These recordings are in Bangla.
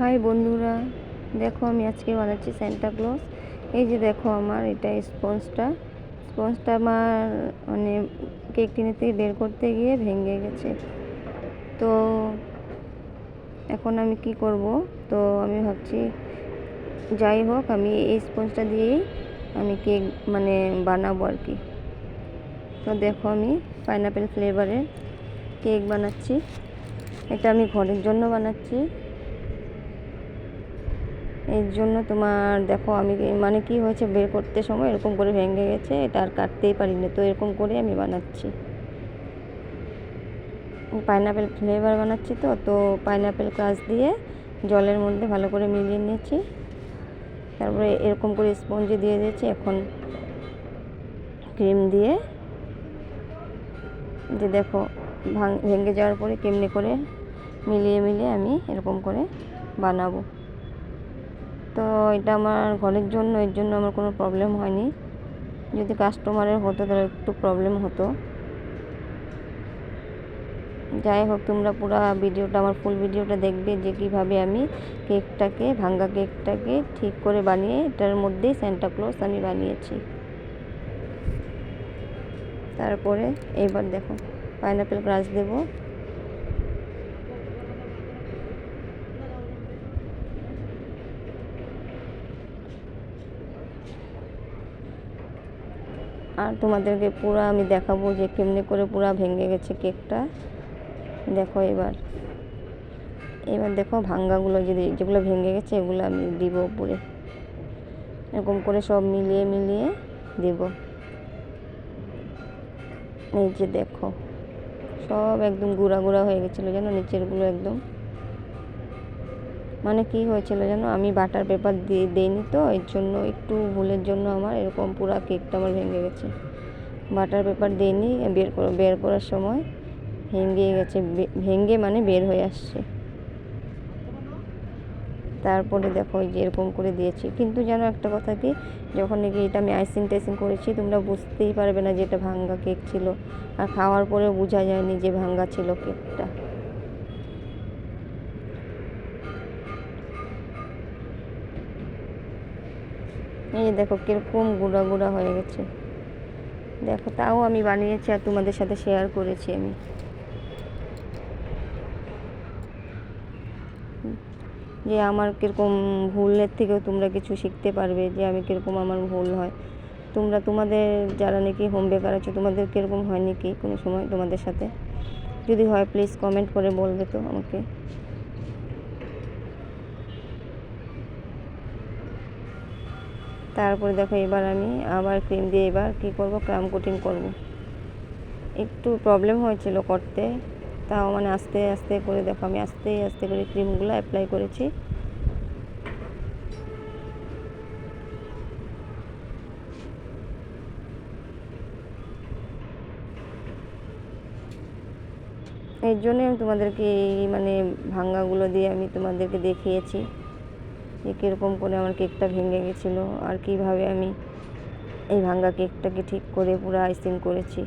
হাই বন্ধুরা। দেখো, আমি আজকে বানাচ্ছি স্যান্টা এই যে দেখো আমার, এটা স্পঞ্জটা। স্পঞ্জটা আমার মানে কেক টিনে থেকে বের করতে গিয়ে ভেঙে গেছে। তো, এখন আমি কি করব? তো, আমি ভাবছি, যাই হোক, আমি এই স্পঞ্জটা দিয়েই আমি কেক মানে বানাবো আর কি। তো, দেখো আমি পাইনাপেল ফ্লেভারের কেক বানাচ্ছি। এটা আমি ঘরের জন্য বানাচ্ছি। এর জন্য তোমার, দেখো আমি মানে কি হয়েছে, বের করতে সময় এরকম করে ভেঙে গেছে, এটা আর কাটতেই পারি পারিনি, তো এরকম করে আমি বানাচ্ছি। পাইনাপেল ফ্লেভার বানাচ্ছি তো তো পাইনাপেল ক্রাশ দিয়ে জলের মধ্যে ভালো করে মিলিয়ে নিয়েছি। তারপরে এরকম করে স্পঞ্জে দিয়ে দিয়েছি, এখন ক্রিম দিয়ে। যে দেখো, ভাঙ, ভেঙে যাওয়ার পরে কেমনি করে মিলিয়ে মিলিয়ে আমি এরকম করে বানাবো। তো এটা আমার ঘরের জন্য, এর জন্য আমার কোনো প্রবলেম হয়নি। যদি কাস্টমারের হতো তাহলে একটু প্রবলেম হতো। যাই হোক, তোমরা পুরো ভিডিওটা, আমার ফুল ভিডিওটা দেখবে যে কীভাবে আমি কেকটাকে ভাঙ্গা কেকটাকে ঠিক করে বানিয়ে, এটার মধ্যেই ক্লজ আমি বানিয়েছি। তারপরে এইবার দেখো পাইনাপেল ক্রাশ দেবো। আর তোমাদেরকে পুরো আমি দেখাবো যে কেমনি করে পুরো ভেঙে গেছে কেকটা। দেখো এবার। এবার দেখো ভাঙ্গাগুলো যদি যেগুলো ভেঙে গেছে এগুলো আমি দিব উপরে। এরকম করে সব মিলিয়ে মিলিয়ে দেব। এই যে দেখো, সব একদম গুঁড়া গুঁড়া হয়ে গেছিল যেন নিচেরগুলো একদম। মানে কি হয়েছিল যেন? আমি বাটার পেপার দিয়ে দিইনি তো, এর জন্য একটু ভুলের জন্য আমার এরকম পুরো কেকটা আমার ভেঙে গেছে। বাটার পেপার দিইনি, বের বের করার সময় ভেঙে গেছে ভেঙে মানে বের হয়ে আসছে। তারপরে দেখো যে এরকম করে দিয়েছি। কিন্তু যেন একটা কথা কি, যখন নাকি এটা আমি আইসিং টাইসিং করেছি, তোমরা বুঝতেই পারবে না যে এটা ভাঙ্গা কেক ছিল। আর খাওয়ার পরেও বোঝা যায়নি যে ভাঙ্গা ছিল কেকটা। এই দেখো কীরকম গুঁড়া গুঁড়া হয়ে গেছে। দেখো, তাও আমি বানিয়েছি আর তোমাদের সাথে শেয়ার করেছি আমি। যে আমার কীরকম ভুলের থেকেও তোমরা কিছু শিখতে পারবে যে আমি কীরকম আমার ভুল হয়। তোমরা তোমাদের যারা নাকি হোম বেকার আছে, তোমাদের কীরকম হয় নাকি কোনো সময় তোমাদের সাথে? যদি হয় প্লিজ কমেন্ট করে বলবে তো আমাকে। তারপরে দেখো এবার আমি আবার ক্রিম দিয়ে এবার কী করব? ক্রাম কোটিং করব। একটু প্রবলেম হয়েছিল করতে, তাও মানে আস্তে আস্তে করে দেখো আমি আস্তে আস্তে করে ক্রিমগুলো অ্যাপ্লাই করেছি। এর জন্যই আমি তোমাদেরকে এই মানে ভাঙ্গাগুলো দিয়ে আমি তোমাদেরকে দেখিয়েছি। যে কীরকম করে আমার কেকটা ভেঙে গেছিল আর কীভাবে আমি এই ভাঙ্গা কেকটাকে ঠিক করে পুরো আইসিং করেছি।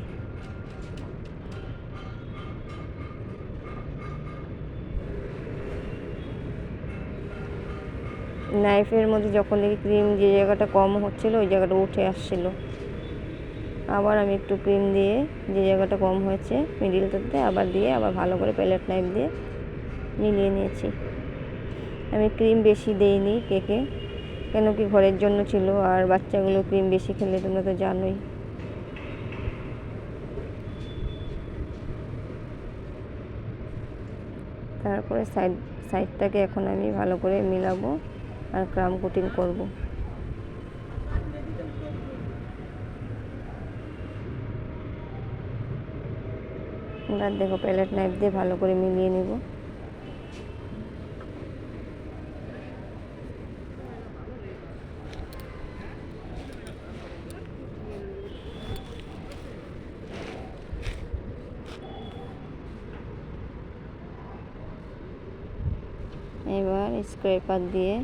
নাইফের মধ্যে যখন এই ক্রিম যে জায়গাটা কম হচ্ছিল, ওই জায়গাটা উঠে আসছিল। আবার আমি একটু ক্রিম দিয়ে যে জায়গাটা কম হয়েছে মিডিলটাতে আবার দিয়ে আবার ভালো করে প্যালেট নাইফ দিয়ে মিলিয়ে নিয়েছি। আমি ক্রিম বেশি দেইনি কেকে কেন কি ঘরের জন্য ছিল আর বাচ্চাগুলো ক্রিম বেশি খেলে তোমরা তো জানোই। তারপরে সাইড সাইডটাকে এখন আমি ভালো করে মিলাবো আর ক্রাম কোটিং করব। দেখো প্যালেট নাইফ দিয়ে ভালো করে মিলিয়ে নেব। এবার স্ক্রেপার দিয়ে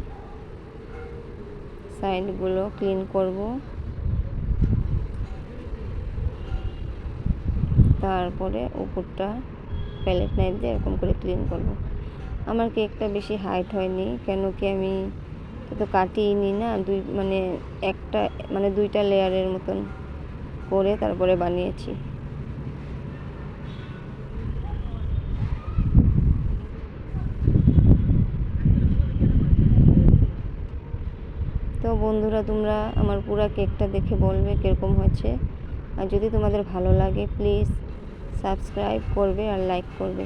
সাইডগুলো ক্লিন করব। তারপরে উপরটা প্যালেট নাইফ দিয়ে এরকম করে ক্লিন করব। আমার কেকটা বেশি হাইট হয়নি, কেন কি আমি তো কাটিনি না দুই মানে একটা মানে দুইটা লেয়ারের মতন করে তারপরে বানিয়েছি। তো বন্ধুরা, তোমরা আমার পুরো কেকটা দেখে বলবে কীরকম হয়েছে। আর যদি তোমাদের ভালো লাগে প্লিজ সাবস্ক্রাইব করবে আর লাইক করবে।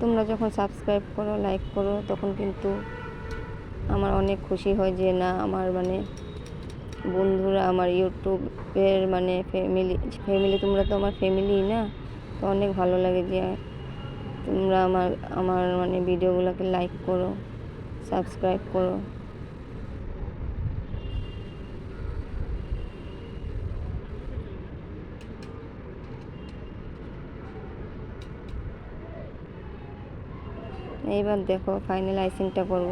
তোমরা যখন সাবস্ক্রাইব করো লাইক করো, তখন কিন্তু আমার অনেক খুশি হয় যে না, আমার মানে বন্ধুরা, আমার ইউটিউবের মানে ফ্যামিলি ফ্যামিলি তোমরা তো আমার ফ্যামিলি না। তো অনেক ভালো লাগে যে তোমরা আমার আমার মানে ভিডিওগুলোকে লাইক করো সাবস্ক্রাইব করো। এইবার দেখো ফাইনাল আইসিংটা করব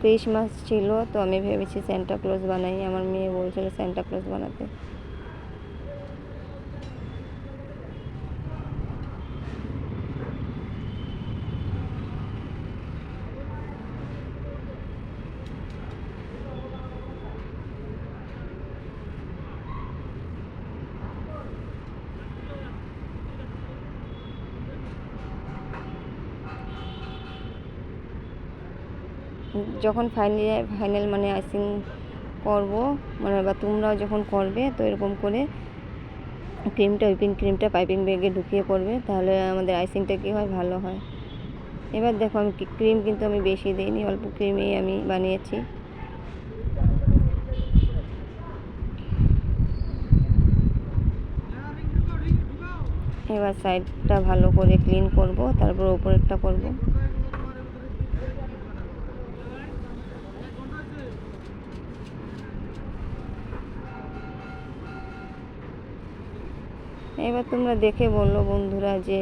ক্রিসমাস ছিল, তো আমি ভেবেছি স্যান্টা বানাই। আমার মেয়ে বলছিল স্যান্টা বানাতে। যখন ফাইনাল ফাইনাল মানে আইসিং করব মানে বা তোমরাও যখন করবে, তো এরকম করে ক্রিমটা উইপিং ক্রিমটা পাইপিং ব্যাগে ঢুকিয়ে করবে, তাহলে আমাদের আইসিংটা কী হয়? ভালো হয়। এবার দেখো আমি ক্রিম কিন্তু আমি বেশি দিইনি, অল্প ক্রিমেই আমি বানিয়েছি। এবার সাইডটা ভালো করে ক্লিন করব, তারপর উপরেরটা করব। এবার তোমরা দেখে বলল বন্ধুরা যে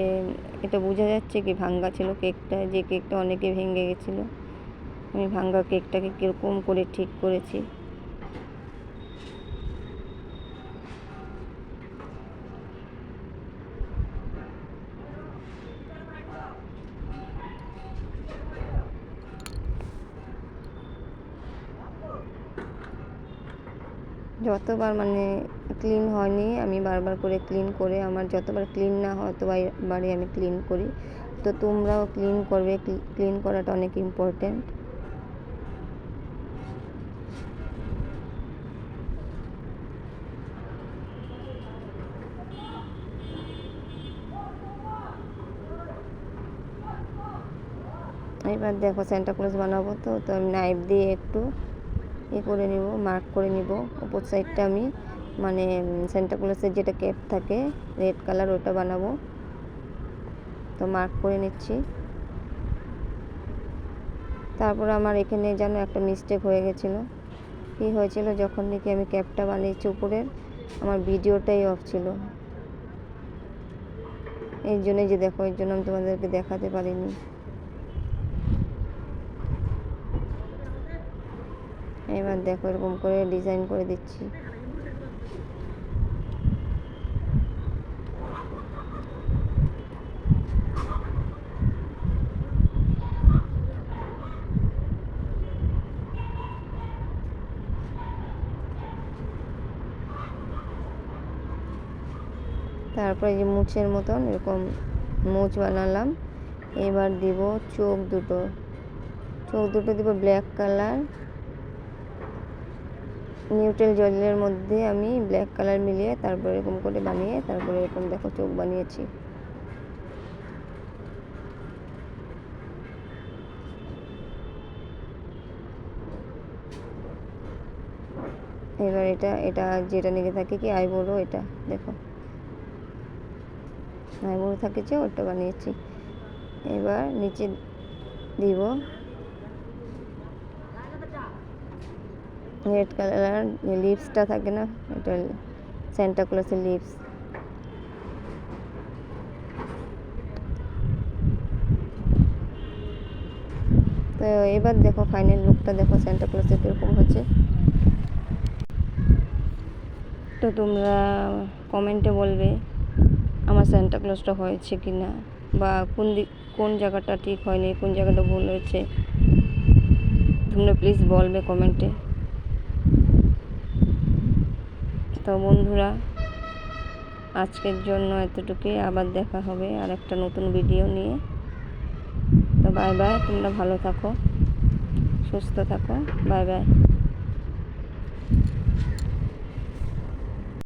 এটা বোঝা যাচ্ছে কি ভাঙ্গা ছিল কেকটা, যে কেকটা অনেকে ভেঙে গেছিল। আমি ভাঙ্গা কেকটাকে কীরকম করে ঠিক করেছি। যতবার মানে ক্লিন হয়নি, আমি বারবার করে ক্লিন করে আমার যতবার ক্লিন না হয় ততবারই আমি ক্লিন করি। তো তোমরাও ক্লিন করবে ক্লিন করাটা অনেক ইম্পর্টেন্ট এবার দেখো সেন্টা বানাবো তো তো আমি নাইফ দিয়ে একটু এ করে নিব মার্ক করে নিব। উপর সাইডটা আমি মানে সেন্টাক্লোসের যেটা ক্যাপ থাকে রেড কালার ওটা বানাবো। তো মার্ক করে নিচ্ছি। তারপর আমার এখানে যেন একটা মিস্টেক হয়ে গেছিল। কী হয়েছিল যখন নাকি আমি ক্যাপটা বানিয়েছি উপরের, আমার ভিডিওটাই অফ ছিল। এই জন্যে যে দেখো এর জন্য আমি তোমাদেরকে দেখাতে পারিনি। এবার দেখো এরকম করে ডিজাইন করে দিচ্ছি। তারপরে যে মুছের মতন এরকম মুছ বানালাম। এবার দিব চোখ দুটো। চোখ দুটো দিব ব্ল্যাক কালার নিউট্রেল জলের মধ্যে আমি ব্ল্যাক কালার মিলিয়ে তারপর এরকম করে বানিয়ে তারপরে এরকম দেখো চোখ বানিয়েছি। এবার এটা এটা যেটা লেগে থাকে কি আইবুড়ো এটা, দেখো। আইবুড়ো থাকে যে ওটা বানিয়েছি। এবার নিচে দিব রেড কালার লিপসটা থাকে না, এটা স্যান্টা ক্লসের লিপস তো এবার দেখো ফাইনাল লুকটা দেখো স্যান্টা ক্লসের কীরকম হচ্ছে। তো তোমরা কমেন্টে বলবে আমার স্যান্টা ক্লজটা হয়েছে কি না বা কোন দিক, কোন জায়গাটা ঠিক হয়নি, কোন জায়গাটা ভুল হয়েছে। তোমরা প্লিজ বলবে কমেন্টে তো বন্ধুরা, আজকের জন্য এতটুকুই। আবার দেখা হবে আর একটা নতুন ভিডিও নিয়ে। তো বাই বাই তোমরা ভালো থাকো, সুস্থ থাকো। Bye bye